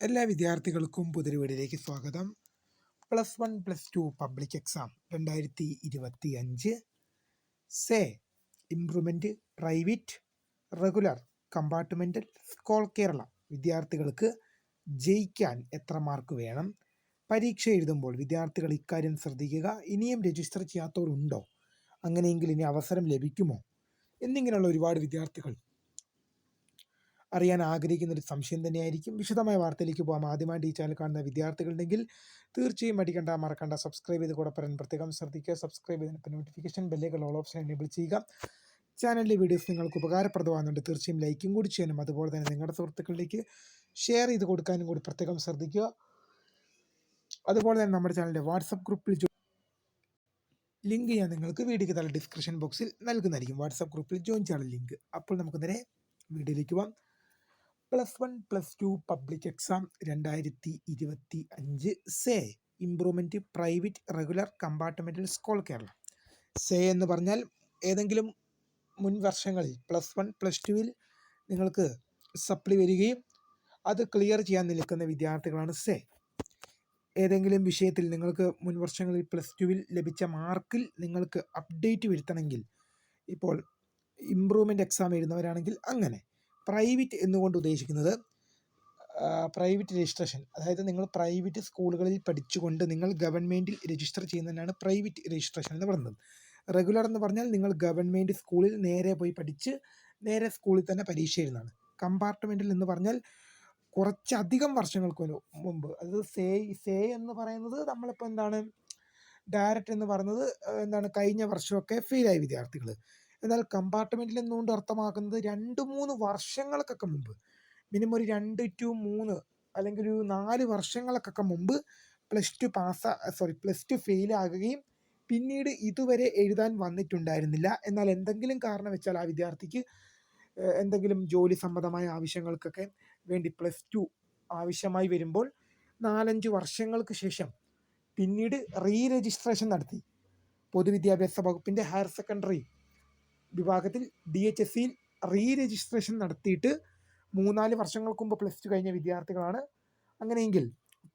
എല്ലാ വിദ്യാർത്ഥികൾക്കും പുതിരുവീടിലേക്ക് സ്വാഗതം. Plus one plus two public exam രണ്ടായിരത്തി ഇരുപത്തി അഞ്ച് say improvement private regular compartmental SCOLE Kerala വിദ്യാർത്ഥികൾക്ക് ജയിക്കാൻ എത്ര മാർക്ക് വേണം? പരീക്ഷ എഴുതുമ്പോൾ വിദ്യാർത്ഥികൾ ഇക്കാര്യം ശ്രദ്ധിക്കുക. ഇനിയും രജിസ്റ്റർ ചെയ്യാത്തവരുണ്ടോ? അങ്ങനെയെങ്കിൽ ഇനി അവസരം ലഭിക്കുമോ? എന്നിങ്ങനെയുള്ള ഒരുപാട് വിദ്യാർത്ഥികൾ അറിയാൻ ആഗ്രഹിക്കുന്ന ഒരു സംശയം തന്നെയായിരിക്കും. വിശദമായ വാർത്തയിലേക്ക് പോകാം ആദ്യമായിട്ട് ഈ ചാനൽ കാണുന്ന വിദ്യാർത്ഥികളുണ്ടെങ്കിൽ തീർച്ചയായും മടിക്കണ്ട മറക്കണ്ട സബ്സ്ക്രൈബ് ചെയ്ത് കൂടെ പറയാൻ പ്രത്യേകം ശ്രദ്ധിക്കുക. സബ്സ്ക്രൈബ് ചെയ്തതിന് നോട്ടിഫിക്കേഷൻ ബെല്ലേക്കുള്ള ഓൾ ഓപ്ഷൻ എനേബിൾ ചെയ്യുക. ചാനലിലെ വീഡിയോസ് നിങ്ങൾക്ക് ഉപകാരപ്രദമാകുന്നുണ്ട്. തീർച്ചയായും ലൈക്കും കൂടി ചെയ്യാനും അതുപോലെ തന്നെ നിങ്ങളുടെ സുഹൃത്തുക്കളിലേക്ക് ഷെയർ ചെയ്ത് കൊടുക്കാനും കൂടി പ്രത്യേകം ശ്രദ്ധിക്കുക. അതുപോലെ തന്നെ നമ്മുടെ ചാനലിന്റെ വാട്സപ്പ് ഗ്രൂപ്പിൽ ലിങ്ക് ഞാൻ നിങ്ങൾക്ക് വീഡിയോക്ക് താഴെ ഡിസ്ക്രിപ്ഷൻ ബോക്സിൽ നൽകുന്നതായിരിക്കും. വാട്സപ്പ് ഗ്രൂപ്പിൽ ജോയിൻ ചെയ്യാനുള്ള ലിങ്ക് അപ്പോൾ നമുക്ക് നേരെ വീഡിയോയിലേക്ക് പോകാം plus one plus two public exam രണ്ടായിരത്തി ഇരുപത്തി അഞ്ച് say improvement private regular compartmental SCOLE Kerala say എന്ന് പറഞ്ഞാൽ ഏതെങ്കിലും മുൻ വർഷങ്ങളിൽ പ്ലസ് വൺ പ്ലസ് ടുവിൽ നിങ്ങൾക്ക് സപ്ലി വരികയും അത് ക്ലിയർ ചെയ്യാൻ നിൽക്കുന്ന വിദ്യാർത്ഥികളാണ് സേ ഏതെങ്കിലും വിഷയത്തിൽ നിങ്ങൾക്ക് മുൻ വർഷങ്ങളിൽ പ്ലസ് ടുവിൽ ലഭിച്ച മാർക്കിൽ നിങ്ങൾക്ക് അപ്ഡേറ്റ് വരുത്തണമെങ്കിൽ ഇപ്പോൾ ഇമ്പ്രൂവ്മെന്റ് എക്സാം എഴുതുന്നവരാണെങ്കിൽ അങ്ങനെ. പ്രൈവറ്റ് എന്നുകൊണ്ട് ഉദ്ദേശിക്കുന്നത് പ്രൈവറ്റ് രജിസ്ട്രേഷൻ. അതായത് നിങ്ങൾ പ്രൈവറ്റ് സ്കൂളുകളിൽ പഠിച്ചുകൊണ്ട് നിങ്ങൾ ഗവൺമെന്റിൽ രജിസ്റ്റർ ചെയ്യുന്നതിനാണ് പ്രൈവറ്റ് രജിസ്ട്രേഷൻ എന്ന് പറയുന്നത്. റെഗുലർ എന്ന് പറഞ്ഞാൽ നിങ്ങൾ ഗവൺമെന്റ് സ്കൂളിൽ നേരെ പോയി പഠിച്ച് നേരെ സ്കൂളിൽ തന്നെ പരീക്ഷ എഴുതുന്നതാണ്. കമ്പാർട്ട്മെന്റിൽ എന്ന് പറഞ്ഞാൽ കുറച്ചധികം വർഷങ്ങൾക്ക് മുമ്പ്. അത് സേ സേ എന്ന് പറയുന്നത് നമ്മളിപ്പോൾ എന്താണ് ഡയറക്റ്റ് എന്ന് പറയുന്നത് എന്താണ് കഴിഞ്ഞ വർഷമൊക്കെ ഫെയിലായ വിദ്യാർത്ഥികൾ എന്നാൽ കമ്പാർട്ട്മെന്റിൽ എന്നുകൊണ്ട് അർത്ഥമാക്കുന്നത് രണ്ട് മൂന്ന് വർഷങ്ങൾക്കൊക്കെ മുമ്പ്. മിനിമം ഒരു രണ്ട് ടു മൂന്ന് അല്ലെങ്കിൽ ഒരു നാല് വർഷങ്ങൾക്കൊക്കെ മുമ്പ് plus two pass sorry plus two fail ആകുകയും പിന്നീട് ഇതുവരെ എഴുതാൻ വന്നിട്ടുണ്ടായിരുന്നില്ല. എന്നാൽ എന്തെങ്കിലും കാരണം വെച്ചാൽ ആ വിദ്യാർത്ഥിക്ക് എന്തെങ്കിലും ജോലി സംബന്ധമായ ആവശ്യങ്ങൾക്കൊക്കെ വേണ്ടി പ്ലസ് ടു ആവശ്യമായി വരുമ്പോൾ നാലഞ്ച് വർഷങ്ങൾക്ക് ശേഷം പിന്നീട് റീ രജിസ്ട്രേഷൻ നടത്തി. പൊതുവിദ്യാഭ്യാസ വകുപ്പിന്റെ ഹയർ സെക്കൻഡറി വിഭാഗത്തിൽ ഡി എച്ച് എസ് സിയിൽ റീ രജിസ്ട്രേഷൻ നടത്തിയിട്ട് മൂന്നാൽ വർഷങ്ങൾക്ക് മുമ്പ് പ്ലസ് ടു കഴിഞ്ഞ വിദ്യാർത്ഥികളാണ്. അങ്ങനെയെങ്കിൽ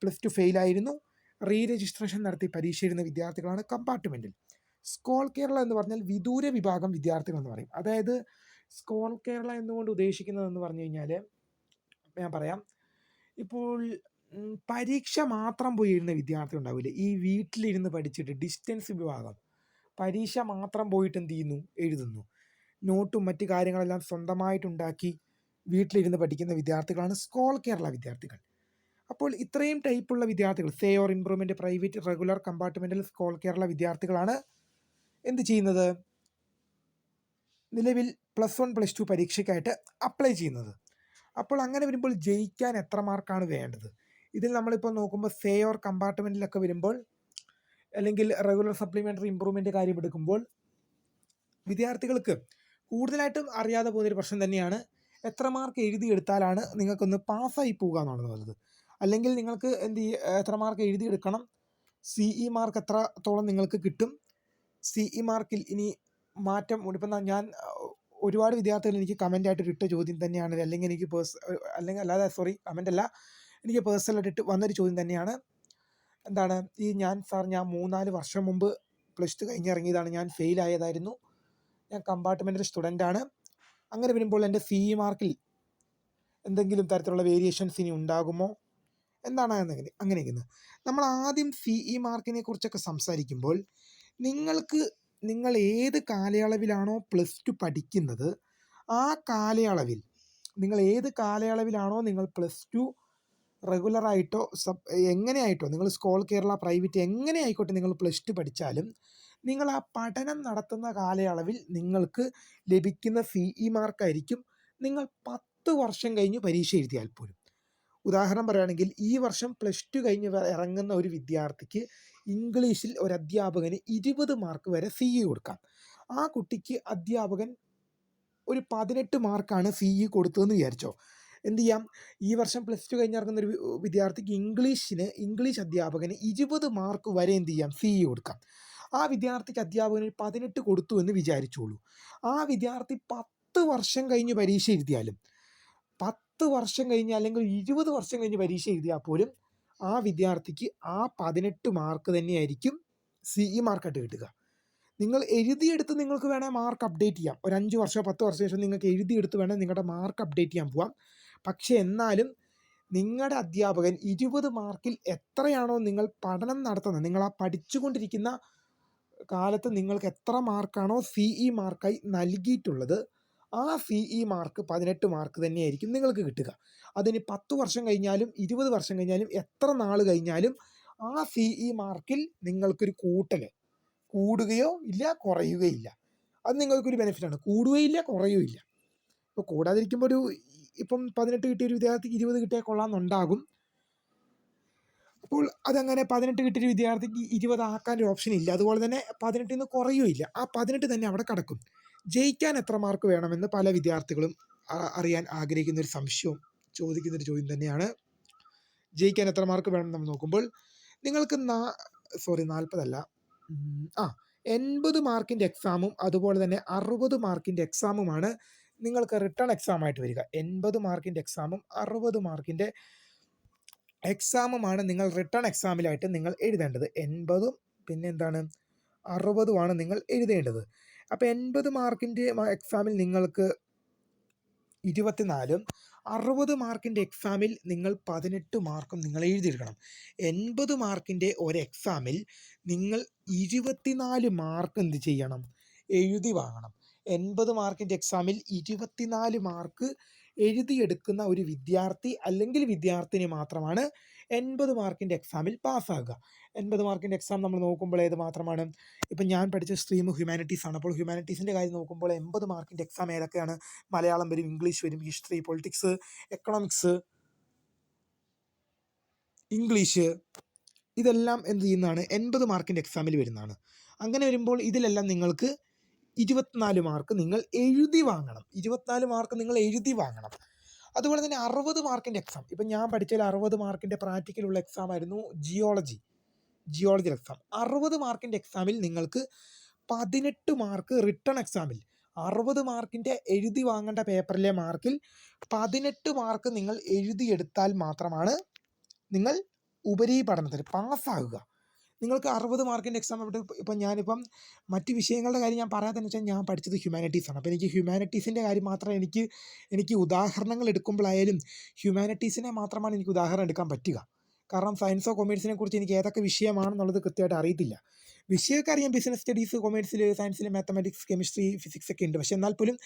പ്ലസ് ടു ഫെയിലായിരുന്നു റീ രജിസ്ട്രേഷൻ നടത്തി പരീക്ഷ എഴുതുന്ന വിദ്യാർത്ഥികളാണ് കമ്പാർട്ട്മെന്റിൽ സ്കോൾ കേരള എന്ന് പറഞ്ഞാൽ വിദൂര വിഭാഗം വിദ്യാർത്ഥികൾ എന്ന് പറയും. അതായത് സ്കോൾ കേരള എന്നുകൊണ്ട് ഉദ്ദേശിക്കുന്നതെന്ന് പറഞ്ഞു കഴിഞ്ഞാൽ ഞാൻ പറയാം. ഇപ്പോൾ പരീക്ഷ മാത്രം പോയി എഴുതുന്ന വിദ്യാർത്ഥി ഉണ്ടാവില്ലേ? ഈ വീട്ടിലിരുന്ന് പഠിച്ചിട്ട് ഡിസ്റ്റൻസ് വിഭാഗം പരീക്ഷ മാത്രം പോയിട്ട് എന്ത് ചെയ്യുന്നു? എഴുതുന്നു. നോട്ടും മറ്റു കാര്യങ്ങളെല്ലാം സ്വന്തമായിട്ടുണ്ടാക്കി വീട്ടിലിരുന്ന് പഠിക്കുന്ന വിദ്യാർത്ഥികളാണ് സ്കോൾ കേരള വിദ്യാർത്ഥികൾ. അപ്പോൾ ഇത്രയും ടൈപ്പുള്ള വിദ്യാർത്ഥികൾ say or improvement private regular compartmental SCOLE Kerala വിദ്യാർത്ഥികളാണ് എന്ത് ചെയ്യുന്നത്? നിലവിൽ പ്ലസ് വൺ പ്ലസ് ടു പരീക്ഷയ്ക്കായിട്ട് അപ്ലൈ ചെയ്യുന്നത്. അപ്പോൾ അങ്ങനെ വരുമ്പോൾ ജയിക്കാൻ എത്ര മാർക്കാണ് വേണ്ടത്? ഇതിൽ നമ്മളിപ്പോൾ നോക്കുമ്പോൾ സേ ഓർ കമ്പാർട്ട്മെന്റിലൊക്കെ വരുമ്പോൾ അല്ലെങ്കിൽ റെഗുലർ സപ്ലിമെന്ററി ഇമ്പ്രൂവ്മെന്റ് കാര്യം എടുക്കുമ്പോൾ വിദ്യാർത്ഥികൾക്ക് കൂടുതലായിട്ടും അറിയാതെ പോകുന്നൊരു പ്രശ്നം തന്നെയാണ്. എത്ര മാർക്ക് എഴുതിയെടുത്താലാണ് നിങ്ങൾക്കൊന്ന് പാസ്സായി പോകുക എന്നുള്ളത് അല്ലെങ്കിൽ നിങ്ങൾക്ക് എന്ത് എത്ര മാർക്ക് എഴുതിയെടുക്കണം സി ഇ മാർക്ക് എത്രത്തോളം നിങ്ങൾക്ക് കിട്ടും സി ഇ മാർക്കിൽ ഇനി മാറ്റം ഇപ്പം ഞാൻ ഒരുപാട് വിദ്യാർത്ഥികൾ എനിക്ക് കമന്റായിട്ട് ഇട്ട ചോദ്യം തന്നെയാണ്. അല്ലെങ്കിൽ എനിക്ക് പേഴ്സ് അല്ലെങ്കിൽ അല്ലാതെ സോറി കമന്റ് അല്ല. എനിക്ക് പേഴ്സണലായിട്ട് ഇട്ട് വന്നൊരു ചോദ്യം തന്നെയാണ്. എന്താണ് ഈ ഞാൻ സാർ ഞാൻ മൂന്നാൽ വർഷം മുമ്പ് പ്ലസ് ടു കഴിഞ്ഞിറങ്ങിയതാണ്. ഞാൻ ഫെയിൽ ആയതായിരുന്നു. ഞാൻ കമ്പാർട്ട്മെന്റിൽ സ്റ്റുഡന്റാണ് അങ്ങനെ വരുമ്പോൾ എന്റെ സി ഇ മാർക്കിൽ എന്തെങ്കിലും തരത്തിലുള്ള വേരിയേഷൻസ് ഇനി ഉണ്ടാകുമോ? എന്താണ് അങ്ങനെ അങ്ങനെയൊക്കെ നമ്മൾ ആദ്യം സി ഇ മാർക്കിനെ കുറിച്ചൊക്കെ സംസാരിക്കുമ്പോൾ നിങ്ങൾക്ക് നിങ്ങൾ ഏത് കാലയളവിലാണോ പ്ലസ് ടു പഠിക്കുന്നത് ആ കാലയളവിൽ നിങ്ങൾ ഏത് കാലയളവിലാണോ നിങ്ങൾ പ്ലസ് ടു റെഗുലറായിട്ടോ സബ് എങ്ങനെയായിട്ടോ നിങ്ങൾ സ്കോൾ കേരള പ്രൈവറ്റ് എങ്ങനെ ആയിക്കോട്ടെ നിങ്ങൾ പ്ലസ് ടു പഠിച്ചാലും നിങ്ങൾ ആ പഠനം നടത്തുന്ന കാലയളവിൽ നിങ്ങൾക്ക് ലഭിക്കുന്ന സി ഇ മാർക്കായിരിക്കും നിങ്ങൾ പത്ത് വർഷം കഴിഞ്ഞ് പരീക്ഷ എഴുതിയാൽ പോലും. ഉദാഹരണം പറയുകയാണെങ്കിൽ ഈ വർഷം പ്ലസ് ടു കഴിഞ്ഞ് ഇറങ്ങുന്ന ഒരു വിദ്യാർത്ഥിക്ക് ഇംഗ്ലീഷിൽ ഒരു അധ്യാപകന് ഇരുപത് മാർക്ക് വരെ സി ഇ കൊടുക്കാം. ആ കുട്ടിക്ക് അധ്യാപകൻ ഒരു പതിനെട്ട് മാർക്കാണ് സി ഇ കൊടുത്തതെന്ന് വിചാരിച്ചോ? എന്ത് ചെയ്യാം? ഈ വർഷം പ്ലസ് ടു കഴിഞ്ഞിറങ്ങുന്ന ഒരു വിദ്യാർത്ഥിക്ക് ഇംഗ്ലീഷിന് ഇംഗ്ലീഷ് അധ്യാപകന് ഇരുപത് മാർക്ക് വരെ എന്ത് ചെയ്യാം? സി ഇ കൊടുക്കാം. ആ വിദ്യാർത്ഥിക്ക് അധ്യാപകന് പതിനെട്ട് കൊടുത്തു എന്ന് വിചാരിച്ചോളൂ. ആ വിദ്യാർത്ഥി പത്ത് വർഷം കഴിഞ്ഞ് പരീക്ഷ എഴുതിയാലും പത്ത് വർഷം കഴിഞ്ഞ് അല്ലെങ്കിൽ ഇരുപത് വർഷം കഴിഞ്ഞ് പരീക്ഷ എഴുതിയാൽ പോലും ആ വിദ്യാർത്ഥിക്ക് ആ പതിനെട്ട് മാർക്ക് തന്നെയായിരിക്കും സി ഇ മാർക്കായിട്ട് കിട്ടുക. നിങ്ങൾ എഴുതിയെടുത്ത് നിങ്ങൾക്ക് വേണമെങ്കിൽ മാർക്ക് അപ്ഡേറ്റ് ചെയ്യാം. ഒരു അഞ്ച് വർഷമോ പത്ത് വർഷം ശേഷം നിങ്ങൾക്ക് എഴുതിയെടുത്ത് വേണേൽ നിങ്ങളുടെ മാർക്ക് അപ്ഡേറ്റ് ചെയ്യാൻ പോവാം. പക്ഷേ എന്നാലും നിങ്ങളുടെ അധ്യാപകൻ ഇരുപത് മാർക്കിൽ എത്രയാണോ നിങ്ങൾ പഠനം നടത്തുന്നത് നിങ്ങൾ ആ പഠിച്ചുകൊണ്ടിരിക്കുന്ന കാലത്ത് നിങ്ങൾക്ക് എത്ര മാർക്കാണോ സിഇ മാർക്കായി നൽകിയിട്ടുള്ളത് ആ സിഇ മാർക്ക് പതിനെട്ട് മാർക്ക് തന്നെയായിരിക്കും നിങ്ങൾക്ക് കിട്ടുക. അതിന് പത്ത് വർഷം കഴിഞ്ഞാലും ഇരുപത് വർഷം കഴിഞ്ഞാലും എത്ര നാൾ കഴിഞ്ഞാലും ആ സിഇ മാർക്കിൽ നിങ്ങൾക്കൊരു കൂട്ടൽ കൂടുകയോ ഇല്ല കുറയുകയില്ല. അത് നിങ്ങൾക്കൊരു ബെനിഫിറ്റാണ് കൂടുകയില്ല കുറയുകയില്ല. ഇപ്പോൾ കൂടാതിരിക്കുമ്പോൾ ഒരു ഇപ്പം പതിനെട്ട് കിട്ടിയ ഒരു വിദ്യാർത്ഥിക്ക് ഇരുപത് കിട്ടിയാൽ കൊള്ളാമെന്നുണ്ടാകും. അപ്പോൾ അതങ്ങനെ പതിനെട്ട് കിട്ടിയൊരു വിദ്യാർത്ഥിക്ക് ഇരുപതാക്കാൻ ഒരു ഓപ്ഷൻ ഇല്ല. അതുപോലെ തന്നെ പതിനെട്ടിൽ നിന്ന് കുറയുമില്ല ആ പതിനെട്ട് തന്നെ അവിടെ കിടക്കും. ജയിക്കാൻ എത്ര മാർക്ക് വേണമെന്ന് പല വിദ്യാർത്ഥികളും അറിയാൻ ആഗ്രഹിക്കുന്ന ഒരു സംശയവും ചോദിക്കുന്ന ഒരു ചോദ്യം തന്നെയാണ്. ജയിക്കാൻ എത്ര മാർക്ക് വേണം നമ്മൾ നോക്കുമ്പോൾ നിങ്ങൾക്ക് നാ സോറി നാൽപ്പതല്ല ആ എൺപത് മാർക്കിന്റെ എക്സാമും അതുപോലെ തന്നെ അറുപത് മാർക്കിന്റെ എക്സാമുമാണ് നിങ്ങൾക്ക് റിട്ടേൺ എക്സാം ആയിട്ട് വരിക. എൺപത് മാർക്കിന്റെ എക്സാമും അറുപത് മാർക്കിന്റെ എക്സാമുമാണ് നിങ്ങൾ റിട്ടേൺ എക്സാമിലായിട്ട് നിങ്ങൾ എഴുതേണ്ടത്. എൺപതും പിന്നെ എന്താണ്? അറുപതുമാണ് നിങ്ങൾ എഴുതേണ്ടത്. അപ്പോൾ എൺപത് മാർക്കിന്റെ എക്സാമിൽ നിങ്ങൾക്ക് ഇരുപത്തിനാലും അറുപത് മാർക്കിന്റെ എക്സാമിൽ നിങ്ങൾ പതിനെട്ട് മാർക്കും നിങ്ങൾ എഴുതിയെടുക്കണം. എൺപത് മാർക്കിന്റെ ഒരു എക്സാമിൽ നിങ്ങൾ ഇരുപത്തിനാല് മാർക്ക് എന്ത് ചെയ്യണം? എഴുതി വാങ്ങണം. എൺപത് മാർക്കിന്റെ എക്സാമിൽ ഇരുപത്തിനാല് മാർക്ക് എഴുതിയെടുക്കുന്ന ഒരു വിദ്യാർത്ഥി അല്ലെങ്കിൽ വിദ്യാർത്ഥിനി മാത്രമാണ് എൺപത് മാർക്കിന്റെ എക്സാമിൽ പാസ്സാകുക. എൺപത് മാർക്കിന്റെ എക്സാം നമ്മൾ നോക്കുമ്പോൾ ഏത് മാത്രമാണ്? ഇപ്പം ഞാൻ പഠിച്ച സ്ട്രീം ഹ്യൂമാനിറ്റീസ് ആണ് അപ്പോൾ ഹ്യൂമാനിറ്റീസിന്റെ കാര്യം നോക്കുമ്പോൾ എൺപത് മാർക്കിന്റെ എക്സാം ഏതൊക്കെയാണ്? മലയാളം വരും ഇംഗ്ലീഷ് വരും ഹിസ്റ്ററി പൊളിറ്റിക്സ് എക്കണോമിക്സ് ഇംഗ്ലീഷ് ഇതെല്ലാം എന്ത് ചെയ്യുന്നതാണ്? എൺപത് മാർക്കിന്റെ എക്സാമിൽ വരുന്നതാണ്. അങ്ങനെ വരുമ്പോൾ ഇതിലെല്ലാം നിങ്ങൾക്ക് ഇരുപത്തിനാല് മാർക്ക് നിങ്ങൾ എഴുതി വാങ്ങണം. ഇരുപത്തിനാല് മാർക്ക് നിങ്ങൾ എഴുതി വാങ്ങണം. അതുപോലെ തന്നെ അറുപത് മാർക്കിന്റെ എക്സാം ഇപ്പം ഞാൻ പഠിച്ചതിൽ അറുപത് മാർക്കിന്റെ പ്രാക്ടിക്കലുള്ള എക്സാം ആയിരുന്നു ജിയോളജി ജിയോളജി എക്സാം അറുപത് മാർക്കിന്റെ എക്സാമിൽ നിങ്ങൾക്ക് പതിനെട്ട് മാർക്ക് റിട്ടേൺ എക്സാമിൽ അറുപത് മാർക്കിന്റെ എഴുതി വാങ്ങേണ്ട പേപ്പറിലെ മാർക്കിൽ പതിനെട്ട് മാർക്ക് നിങ്ങൾ എഴുതിയെടുത്താൽ മാത്രമാണ് നിങ്ങൾ ഉപരി പഠനത്തിന് പാസ്സാകുക നിങ്ങൾക്ക് അറുപത് മാർക്കിന്റെ എക്സാം ഇവിടെ ഇപ്പം ഞാനിപ്പം മറ്റ് വിഷയങ്ങളുടെ കാര്യം ഞാൻ പറയാത്തതെന്ന് വെച്ചാൽ ഞാൻ പഠിച്ചത് ഹ്യൂമാനിറ്റീസാണ് അപ്പോൾ എനിക്ക് ഹ്യൂമാനിറ്റീസിന്റെ കാര്യം മാത്രം എനിക്ക് എനിക്ക് ഉദാഹരണങ്ങൾ എടുക്കുമ്പോഴായാലും ഹ്യൂമാനിറ്റീസിനെ മാത്രമാണ് എനിക്ക് ഉദാഹരണം എടുക്കാൻ പറ്റുക. കാരണം സയൻസോ കൊമേഴ്സിനെ കുറിച്ച് എനിക്ക് ഏതൊക്കെ വിഷയമാണെന്നുള്ളത് കൃത്യമായിട്ട് അറിയത്തില്ല. വിഷയമൊക്കെ അറിയാം. ബിസിനസ് സ്റ്റഡീസ് കൊമേഴ്സിൽ സയൻസിൽ മാത്തമാറ്റിക്സ് കെമിസ്ട്രി ഫിസിക്സ് ഒക്കെ ഉണ്ട്. പക്ഷേ എന്നാൽ പോലും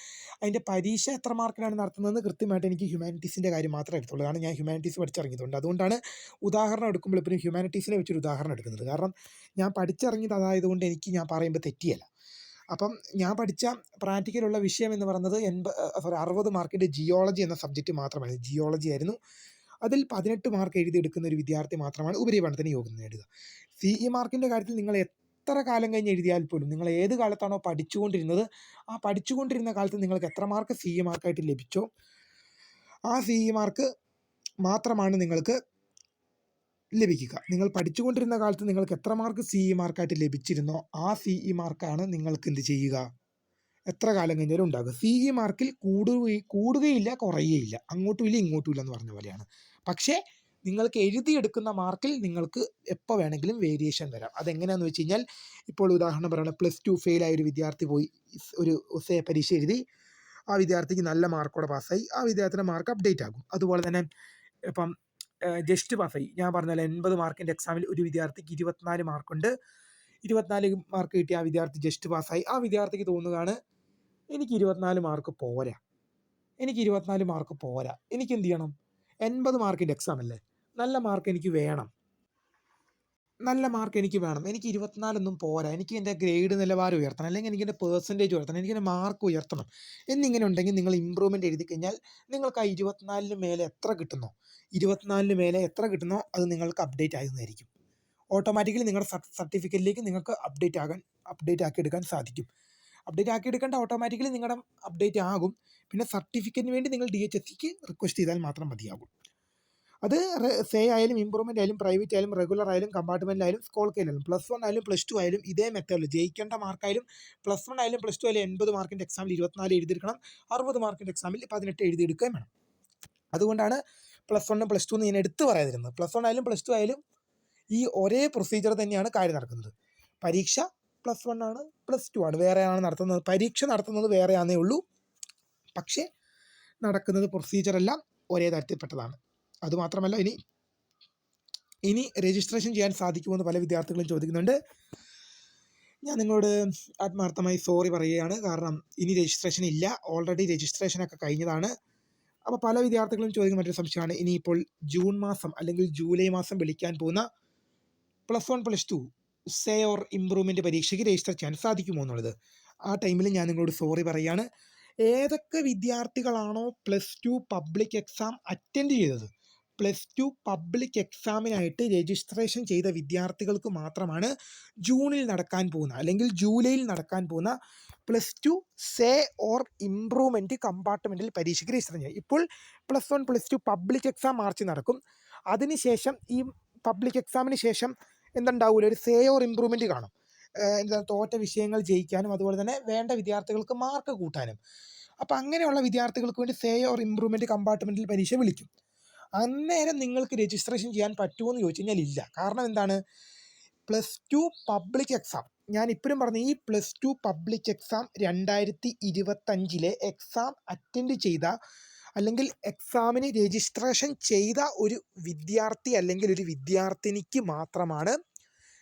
അതിന്റെ പരീക്ഷ എത്ര മാർക്കിനാണ് നടത്തുന്നതെന്ന് കൃത്യമായിട്ട് എനിക്ക് ഹ്യൂമാനിറ്റീസിന്റെ കാര്യം മാത്രമേ എടുത്തുള്ളൂ കാരണം ഞാൻ ഹ്യൂമാനിറ്റീസ് പഠിച്ചിറങ്ങിയതുകൊണ്ട്. അതുകൊണ്ടാണ് ഉദാഹരണം എടുക്കുമ്പോൾ എപ്പോഴും ഹ്യൂമാനിറ്റീസിനെ വെച്ചൊരു ഉദാഹരണം എടുക്കുന്നത്. കാരണം ഞാൻ പഠിച്ചിറങ്ങിയത് അതായതുകൊണ്ട് എനിക്ക് ഞാൻ പറയുമ്പോൾ തെറ്റിയല്ല. അപ്പം ഞാൻ പഠിച്ച പ്രാക്ടിക്കലുള്ള വിഷയം എന്ന് പറയുന്നത് എൺപ സോറി അറുപത് മാർക്കിന്റെ ജിയോളജി എന്ന സബ്ജക്റ്റ് മാത്രമായിരുന്നു ജിയോളജി ആയിരുന്നു. അതിൽ പതിനെട്ട് മാർക്ക് എഴുതിയെടുക്കുന്ന ഒരു വിദ്യാർത്ഥി മാത്രമാണ് ഉപരിപഠനത്തിന് യോഗ്യത നേടുക. സി ഇ മാർക്കിന്റെ കാര്യത്തിൽ നിങ്ങൾ എത്ര കാലം കഴിഞ്ഞ് എഴുതിയാൽ പോലും നിങ്ങൾ ഏത് കാലത്താണോ പഠിച്ചുകൊണ്ടിരുന്നത് ആ പഠിച്ചുകൊണ്ടിരുന്ന കാലത്ത് നിങ്ങൾക്ക് എത്ര മാർക്ക് സി ഇ മാർക്കായിട്ട് ലഭിച്ചോ ആ സി ഇ മാർക്ക് മാത്രമാണ് നിങ്ങൾക്ക് ലഭിക്കുക. നിങ്ങൾ പഠിച്ചുകൊണ്ടിരുന്ന കാലത്ത് നിങ്ങൾക്ക് എത്ര മാർക്ക് സി ഇ മാർക്കായിട്ട് ലഭിച്ചിരുന്നോ ആ സി ഇ മാർക്കാണ് നിങ്ങൾക്ക് എന്ത് ചെയ്യുക. എത്ര കാലം കഴിഞ്ഞാലും ഉണ്ടാകും. സി ഇ മാർക്കിൽ കൂടുകയും കൂടുകയില്ല കുറയുകയില്ല. അങ്ങോട്ടും ഇല്ല ഇങ്ങോട്ടും ഇല്ല എന്ന് പറഞ്ഞ പോലെയാണ്. പക്ഷേ നിങ്ങൾക്ക് എഴുതിയെടുക്കുന്ന മാർക്കിൽ നിങ്ങൾക്ക് എപ്പോൾ വേണമെങ്കിലും വേരിയേഷൻ വരാം. അതെങ്ങനെയാണെന്ന് വെച്ച് കഴിഞ്ഞാൽ ഇപ്പോൾ ഉദാഹരണം പറയുകയാണ് പ്ലസ് ടു ഫെയിലായ ഒരു വിദ്യാർത്ഥി പോയി ഒരു സേ പരീക്ഷ എഴുതി ആ വിദ്യാർത്ഥിക്ക് നല്ല മാർക്കോടെ പാസ്സായി ആ വിദ്യാർത്ഥിയുടെ മാർക്ക് അപ്ഡേറ്റ് ആകും. അതുപോലെ തന്നെ ഇപ്പം ജസ്റ്റ് പാസ്സായി ഞാൻ പറഞ്ഞാൽ എൺപത് മാർക്കിന്റെ എക്സാമിൽ ഒരു വിദ്യാർത്ഥിക്ക് ഇരുപത്തിനാല് മാർക്കുണ്ട് ഇരുപത്തിനാല് മാർക്ക് കിട്ടിയ ആ വിദ്യാർത്ഥി ജസ്റ്റ് പാസ്സായി ആ വിദ്യാർത്ഥിക്ക് തോന്നുകയാണ് എനിക്ക് ഇരുപത്തിനാല് മാർക്ക് പോരാ. എനിക്ക് ഇരുപത്തിനാല് മാർക്ക് പോരാ. എനിക്ക് എന്ത് ചെയ്യണം? എൺപത് മാർക്കിന്റെ എക്സാം അല്ലേ? നല്ല മാർക്ക് എനിക്ക് വേണം. നല്ല മാർക്ക് എനിക്ക് വേണം. എനിക്ക് ഇരുപത്തിനാലൊന്നും പോരാ. എനിക്ക് എന്റെ ഗ്രേഡ് നിലവാരം ഉയർത്തണം. അല്ലെങ്കിൽ എനിക്ക് എന്റെ പേഴ്സന്റേജ് ഉയർത്തണം. എനിക്ക് എന്റെ മാർക്ക് ഉയർത്തണം. എന്നിങ്ങനെ ഉണ്ടെങ്കിൽ നിങ്ങൾ ഇമ്പ്രൂവ്മെന്റ് എഴുതി കഴിഞ്ഞാൽ നിങ്ങൾക്ക് ആ ഇരുപത്തിനാലിന് മേലെ എത്ര കിട്ടുന്നോ? ഇരുപത്തിനാലിന് മേലെ എത്ര കിട്ടുന്നോ? അത് നിങ്ങൾക്ക് അപ്ഡേറ്റ് ആകുന്നതായിരിക്കും. ഓട്ടോമാറ്റിക്കലി നിങ്ങളുടെ സർട്ടിഫിക്കറ്റിലേക്ക് നിങ്ങൾക്ക് അപ്ഡേറ്റ് ആകാൻ അപ്ഡേറ്റ് ആക്കി എടുക്കാൻ സാധിക്കും. അപ്ഡേറ്റ് ആക്കി എടുക്കേണ്ട ഓട്ടോമാറ്റിക്കലി നിങ്ങളുടെ അപ്ഡേറ്റ് ആകും. പിന്നെ സർട്ടിഫിക്കറ്റിന് വേണ്ടി നിങ്ങൾ ഡി എച്ച് എസ് റിക്വസ്റ്റ് ചെയ്താൽ മാത്രം മതിയാകും. അത് സേ ആയാലും ഇമ്പ്രൂവ്മെന്റ് ആയാലും പ്രൈവറ്റ് ആയാലും റെഗുലർ ആയാലും കമ്പാർട്ട്മെന്റിലായാലും സ്കോൾ കെയിലായാലും പ്ലസ് വൺ ആയാലും പ്ലസ് ടു ആയാലും ഇതേ മെത്തേഡിൽ ജയിക്കേണ്ട മാർക്കായാലും പ്ലസ് വൺ ആയാലും പ്ലസ് ടു ആയാലും എൺപത് മാർക്കിന്റെ എക്സാമിൽ ഇരുപത്തിനാല് എഴുതിയിരിക്കണം അറുപത് മാർക്കിന്റെ എക്സാമിൽ പതിനെട്ട് എഴുതിയെടുക്കുകയും വേണം. അതുകൊണ്ടാണ് പ്ലസ് വണ്ണും പ്ലസ് ടു എന്ന് ഞാൻ എടുത്തു പറയാതിരുന്നത്. പ്ലസ് വൺ ആയാലും പ്ലസ് ടു ആയാലും ഈ ഒരേ പ്രൊസീജിയർ തന്നെയാണ് കാര്യം നടക്കുന്നത്. പരീക്ഷ പ്ലസ് വൺ ആണ് പ്ലസ് ടു ആണ്. വേറെയാണ് നടത്തുന്നത്. പരീക്ഷ നടത്തുന്നത് വേറെയാണേ ഉള്ളൂ. പക്ഷേ നടക്കുന്നത് പ്രൊസീജിയർ എല്ലാം ഒരേ തരത്തിൽപ്പെട്ടതാണ്. അതുമാത്രമല്ല ഇനി ഇനി രജിസ്ട്രേഷൻ ചെയ്യാൻ സാധിക്കുമെന്ന് പല വിദ്യാർത്ഥികളും ചോദിക്കുന്നുണ്ട്. ഞാൻ നിങ്ങളോട് ആത്മാർത്ഥമായി സോറി പറയുകയാണ്. കാരണം ഇനി രജിസ്ട്രേഷൻ ഇല്ല. ഓൾറെഡി രജിസ്ട്രേഷനൊക്കെ കഴിഞ്ഞതാണ്. അപ്പോൾ പല വിദ്യാർത്ഥികളും ചോദിക്കുന്ന മറ്റൊരു സംശയമാണ്. ഇനിയിപ്പോൾ ജൂൺ മാസം അല്ലെങ്കിൽ ജൂലൈ മാസം വിളിക്കാൻ പോകുന്ന plus one plus two say or improvement പരീക്ഷയ്ക്ക് രജിസ്റ്റർ ചെയ്യാൻ സാധിക്കുമോ എന്നുള്ളത്. ആ ടൈമിൽ ഞാൻ നിങ്ങളോട് സോറി പറയുകയാണ് ഏതൊക്കെ വിദ്യാർത്ഥികളാണോ plus two public exam attend ചെയ്തത്? പ്ലസ് ടു പബ്ലിക് എക്സാമിനായിട്ട് രജിസ്ട്രേഷൻ ചെയ്ത വിദ്യാർത്ഥികൾക്ക് മാത്രമാണ് ജൂണിൽ നടക്കാൻ പോകുന്ന അല്ലെങ്കിൽ ജൂലൈയിൽ നടക്കാൻ പോകുന്ന plus two say or improvement കമ്പാർട്ട്മെന്റിൽ പരീക്ഷയ്ക്ക് രജിസ്റ്റർ ചെയ്യുക ഇപ്പോൾ plus one plus two public exam March നടക്കും. അതിനുശേഷം ഈ പബ്ലിക് എക്സാമിന് ശേഷം എന്തുണ്ടാവില്ല ഒരു സേ ഓർ ഇമ്പ്രൂവ്മെന്റ് കാണും. എന്താ തോറ്റ വിഷയങ്ങൾ ജയിക്കാനും അതുപോലെ തന്നെ വേണ്ട വിദ്യാർത്ഥികൾക്ക് മാർക്ക് കൂട്ടാനും. അപ്പോൾ അങ്ങനെയുള്ള വിദ്യാർത്ഥികൾക്ക് വേണ്ടി സേ ഓർ ഇമ്പ്രൂവ്മെന്റ് കമ്പാർട്ട്മെന്റിൽ പരീക്ഷ വിളിക്കും. അന്നേരം നിങ്ങൾക്ക് രജിസ്ട്രേഷൻ ചെയ്യാൻ പറ്റുമോ എന്ന് ചോദിച്ചു കഴിഞ്ഞാൽ ഇല്ല. കാരണം എന്താണ്? പ്ലസ് ടു പബ്ലിക് എക്സാം ഞാൻ ഇപ്പോഴും പറഞ്ഞു ഈ പ്ലസ് ടു പബ്ലിക് എക്സാം രണ്ടായിരത്തി ഇരുപത്തഞ്ചിലെ എക്സാം അറ്റൻഡ് ചെയ്ത അല്ലെങ്കിൽ എക്സാമിന് രജിസ്ട്രേഷൻ ചെയ്ത ഒരു വിദ്യാർത്ഥി അല്ലെങ്കിൽ ഒരു വിദ്യാർത്ഥിനിക്ക് മാത്രമാണ്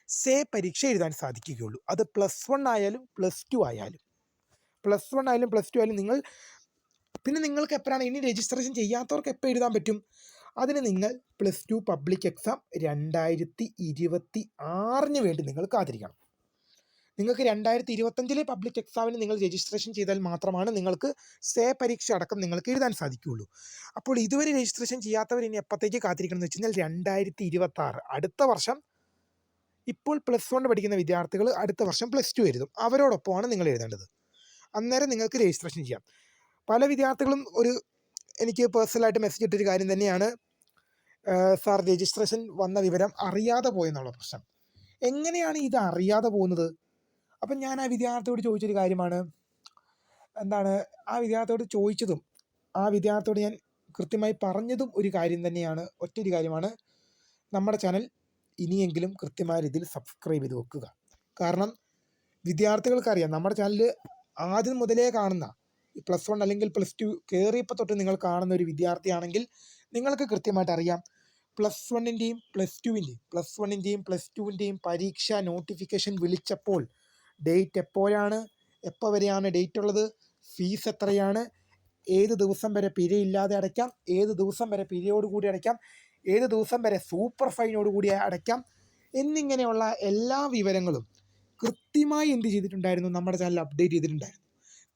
സേ പരീക്ഷ എഴുതാൻ സാധിക്കുകയുള്ളൂ. അത് പ്ലസ് വൺ ആയാലും പ്ലസ് ടു ആയാലും. പ്ലസ് വൺ ആയാലും പ്ലസ് ടു ആയാലും നിങ്ങൾ പിന്നെ നിങ്ങൾക്ക് എപ്പോഴാണ് ഇനി രജിസ്ട്രേഷൻ ചെയ്യാത്തവർക്ക് എപ്പോൾ എഴുതാൻ പറ്റും? അതിന് നിങ്ങൾ പ്ലസ് ടു പബ്ലിക് എക്സാം രണ്ടായിരത്തി ഇരുപത്തി ആറിന് വേണ്ടി നിങ്ങൾ കാത്തിരിക്കണം. നിങ്ങൾക്ക് രണ്ടായിരത്തി ഇരുപത്തഞ്ചിലെ പബ്ലിക് എക്സാമിന് നിങ്ങൾ രജിസ്ട്രേഷൻ ചെയ്താൽ മാത്രമാണ് നിങ്ങൾക്ക് സേ പരീക്ഷ അടക്കം നിങ്ങൾക്ക് എഴുതാൻ സാധിക്കുകയുള്ളൂ. അപ്പോൾ ഇതുവരെ രജിസ്ട്രേഷൻ ചെയ്യാത്തവർ ഇനി എപ്പോഴത്തേക്ക് കാത്തിരിക്കണം എന്ന് വെച്ച് കഴിഞ്ഞാൽ രണ്ടായിരത്തി ഇരുപത്തി ആറ് അടുത്ത വർഷം ഇപ്പോൾ പ്ലസ് വൺ പഠിക്കുന്ന വിദ്യാർത്ഥികൾ അടുത്ത വർഷം പ്ലസ് ടു എഴുതും. അവരോടൊപ്പമാണ് നിങ്ങൾ എഴുതേണ്ടത്. അന്നേരം നിങ്ങൾക്ക് രജിസ്ട്രേഷൻ ചെയ്യാം. പല വിദ്യാർത്ഥികളും ഒരു എനിക്ക് പേഴ്സണലായിട്ട് മെസ്സേജ് ഇട്ടൊരു കാര്യം തന്നെയാണ്. സാർ രജിസ്ട്രേഷൻ വന്ന വിവരം അറിയാതെ പോയെന്നുള്ള പ്രശ്നം. എങ്ങനെയാണ് ഇത് അറിയാതെ പോകുന്നത്? അപ്പം ഞാൻ ആ വിദ്യാർത്ഥിയോട് ചോദിച്ചൊരു കാര്യമാണ്. എന്താണ്? ആ വിദ്യാർത്ഥിയോട് ചോദിച്ചതും ആ വിദ്യാർത്ഥിയോട് ഞാൻ കൃത്യമായി പറഞ്ഞതും ഒരു കാര്യം തന്നെയാണ്. ഒറ്റൊരു കാര്യമാണ്. നമ്മുടെ ചാനൽ ഇനിയെങ്കിലും കൃത്യമായ രീതിയിൽ സബ്സ്ക്രൈബ് ചെയ്ത് വെക്കുക. കാരണം വിദ്യാർത്ഥികൾക്കറിയാം നമ്മുടെ ചാനലിൽ ആദ്യം മുതലേ കാണുന്ന പ്ലസ് വൺ അല്ലെങ്കിൽ പ്ലസ് ടു കയറിയപ്പോൾ തൊട്ട് നിങ്ങൾ കാണുന്ന ഒരു വിദ്യാർത്ഥിയാണെങ്കിൽ നിങ്ങൾക്ക് കൃത്യമായിട്ട് അറിയാം. പ്ലസ് വണ്ണിന്റെയും പ്ലസ് ടുവിന്റെയും പ്ലസ് വണ്ണിന്റെയും പ്ലസ് ടുവിന്റെയും പരീക്ഷ നോട്ടിഫിക്കേഷൻ വിളിച്ചപ്പോൾ ഡേറ്റ് എപ്പോഴാണ്? എപ്പോൾ വരെയാണ് ഡേറ്റ് ഉള്ളത്? ഫീസ് എത്രയാണ്? ഏത് ദിവസം വരെ പിഴയില്ലാതെ അടയ്ക്കാം? ഏത് ദിവസം വരെ പിഴയോട് കൂടി അടയ്ക്കാം? ഏത് ദിവസം വരെ സൂപ്പർ ഫൈനോട് കൂടി അടയ്ക്കാം? എന്നിങ്ങനെയുള്ള എല്ലാ വിവരങ്ങളും കൃത്യമായി എന്ത് ചെയ്തിട്ടുണ്ടായിരുന്നു? നമ്മുടെ ചാനൽ അപ്ഡേറ്റ് ചെയ്തിട്ടുണ്ടായിരുന്നു.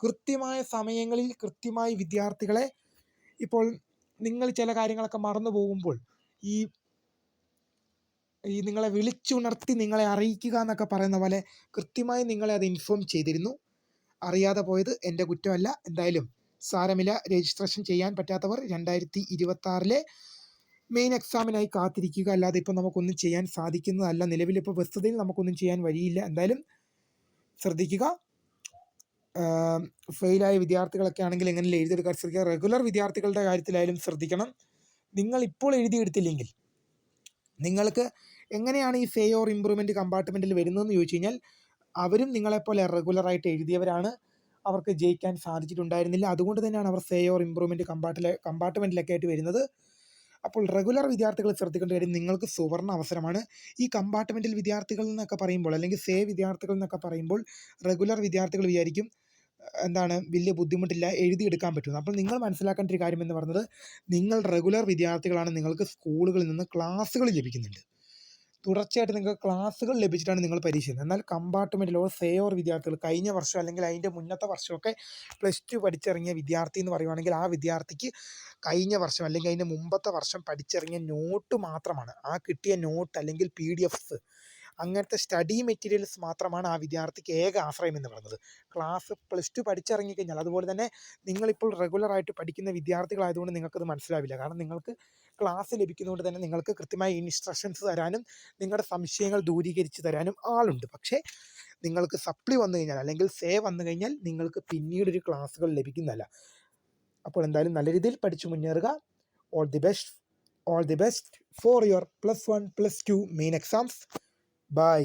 കൃത്യമായ സമയങ്ങളിൽ കൃത്യമായി വിദ്യാർത്ഥികളെ ഇപ്പോൾ നിങ്ങൾ ചില കാര്യങ്ങളൊക്കെ മറന്നു പോകുമ്പോൾ ഈ ഈ നിങ്ങളെ വിളിച്ചുണർത്തി നിങ്ങളെ അറിയിക്കുക എന്നൊക്കെ പറയുന്ന പോലെ കൃത്യമായി നിങ്ങളെ അത് ഇൻഫോം ചെയ്തിരുന്നു. അറിയാതെ പോയത് എന്റെ കുറ്റമല്ല. എന്തായാലും സാരമില്ല. രജിസ്ട്രേഷൻ ചെയ്യാൻ പറ്റാത്തവർ രണ്ടായിരത്തി ഇരുപത്തി മെയിൻ എക്സാമിനായി കാത്തിരിക്കുക. അല്ലാതെ ഇപ്പോൾ നമുക്കൊന്നും ചെയ്യാൻ സാധിക്കുന്നതല്ല. നിലവിലിപ്പോൾ വസ്തുതയിൽ നമുക്കൊന്നും ചെയ്യാൻ വഴിയില്ല. എന്തായാലും ശ്രദ്ധിക്കുക. ഫെയിലായ വിദ്യാർത്ഥികളൊക്കെ ആണെങ്കിൽ എങ്ങനെ എഴുതിയെടുക്കാൻ ശ്രദ്ധിക്കുക. റെഗുലർ വിദ്യാർത്ഥികളുടെ കാര്യത്തിലായാലും ശ്രദ്ധിക്കണം. നിങ്ങൾ ഇപ്പോൾ എഴുതിയെടുത്തില്ലെങ്കിൽ നിങ്ങൾക്ക് എങ്ങനെയാണ് ഈ സേ ഓർ ഇമ്പ്രൂവ്മെന്റ് കമ്പാർട്ട്മെന്റിൽ വരുന്നതെന്ന് ചോദിച്ചു കഴിഞ്ഞാൽ അവരും നിങ്ങളെപ്പോലെ റെഗുലറായിട്ട് എഴുതിയവരാണ്. അവർക്ക് ജയിക്കാൻ സാധിച്ചിട്ടുണ്ടായിരുന്നില്ല. അതുകൊണ്ട് തന്നെയാണ് അവർ സേ ഓർ ഇമ്പ്രൂവ്മെന്റ് കമ്പാർട്ടിലെ കമ്പാർട്ട്മെന്റിലൊക്കെ ആയിട്ട് വരുന്നത്. അപ്പോൾ റെഗുലർ വിദ്യാർത്ഥികൾ ശ്രദ്ധിക്കേണ്ട കാര്യം നിങ്ങൾക്ക് സുവർണ അവസരമാണ്. ഈ കമ്പാർട്ട്മെന്റിൽ വിദ്യാർത്ഥികൾ എന്നൊക്കെ പറയുമ്പോൾ അല്ലെങ്കിൽ സേ വിദ്യാർത്ഥികൾ എന്നൊക്കെ പറയുമ്പോൾ റെഗുലർ വിദ്യാർത്ഥികൾ വിചാരിക്കും എന്താണ് വലിയ ബുദ്ധിമുട്ടില്ല എഴുതിയെടുക്കാൻ പറ്റുന്നത് അപ്പോൾ നിങ്ങൾ മനസ്സിലാക്കേണ്ട ഒരു കാര്യം എന്ന് പറഞ്ഞത് നിങ്ങൾ റെഗുലർ വിദ്യാർത്ഥികളാണ് നിങ്ങൾക്ക് സ്കൂളുകളിൽ നിന്ന് ക്ലാസ്സുകൾ ലഭിക്കുന്നുണ്ട്. തുടർച്ചയായിട്ട് നിങ്ങൾക്ക് ക്ലാസ്സുകൾ ലഭിച്ചിട്ടാണ് നിങ്ങൾ പരീക്ഷ ചെയ്യുന്നത് എന്നാൽ കമ്പാർട്ട്മെന്റിലോ ഓർ വിദ്യാർത്ഥികൾ കഴിഞ്ഞ വർഷം അല്ലെങ്കിൽ അതിന്റെ മുന്നത്തെ വർഷമൊക്കെ പ്ലസ് ടു പഠിച്ചിറങ്ങിയ വിദ്യാർത്ഥി എന്ന് പറയുവാണെങ്കിൽ ആ വിദ്യാർത്ഥിക്ക് കഴിഞ്ഞ വർഷം അല്ലെങ്കിൽ അതിന്റെ മുമ്പത്തെ വർഷം പഠിച്ചിറങ്ങിയ നോട്ട് മാത്രമാണ്. ആ കിട്ടിയ നോട്ട് അല്ലെങ്കിൽ പി ഡി എഫ്സ് അങ്ങനത്തെ സ്റ്റഡി മെറ്റീരിയൽസ് മാത്രമാണ് ആ വിദ്യാർത്ഥിക്ക് ഏക ആശ്രയം എന്ന് പറയുന്നത്. ക്ലാസ് പ്ലസ് ടു പഠിച്ചിറങ്ങിക്കഴിഞ്ഞാൽ അതുപോലെ തന്നെ നിങ്ങളിപ്പോൾ റെഗുലറായിട്ട് പഠിക്കുന്ന വിദ്യാർത്ഥികളായതുകൊണ്ട് നിങ്ങൾക്കത് മനസ്സിലാവില്ല. കാരണം നിങ്ങൾക്ക് ക്ലാസ് ലഭിക്കുന്നതുകൊണ്ട് തന്നെ നിങ്ങൾക്ക് കൃത്യമായ ഇൻസ്ട്രക്ഷൻസ് തരാനും നിങ്ങളുടെ സംശയങ്ങൾ ദൂരീകരിച്ച് തരാനും ആളുണ്ട്. പക്ഷേ നിങ്ങൾക്ക് സപ്ലി വന്നു കഴിഞ്ഞാൽ അല്ലെങ്കിൽ സേ വന്നു കഴിഞ്ഞാൽ നിങ്ങൾക്ക് പിന്നീടൊരു ക്ലാസ്സുകൾ ലഭിക്കുന്നതല്ല. അപ്പോൾ എന്തായാലും നല്ല രീതിയിൽ പഠിച്ചു മുന്നേറുക. All the best all the best for your plus one plus two main exams bye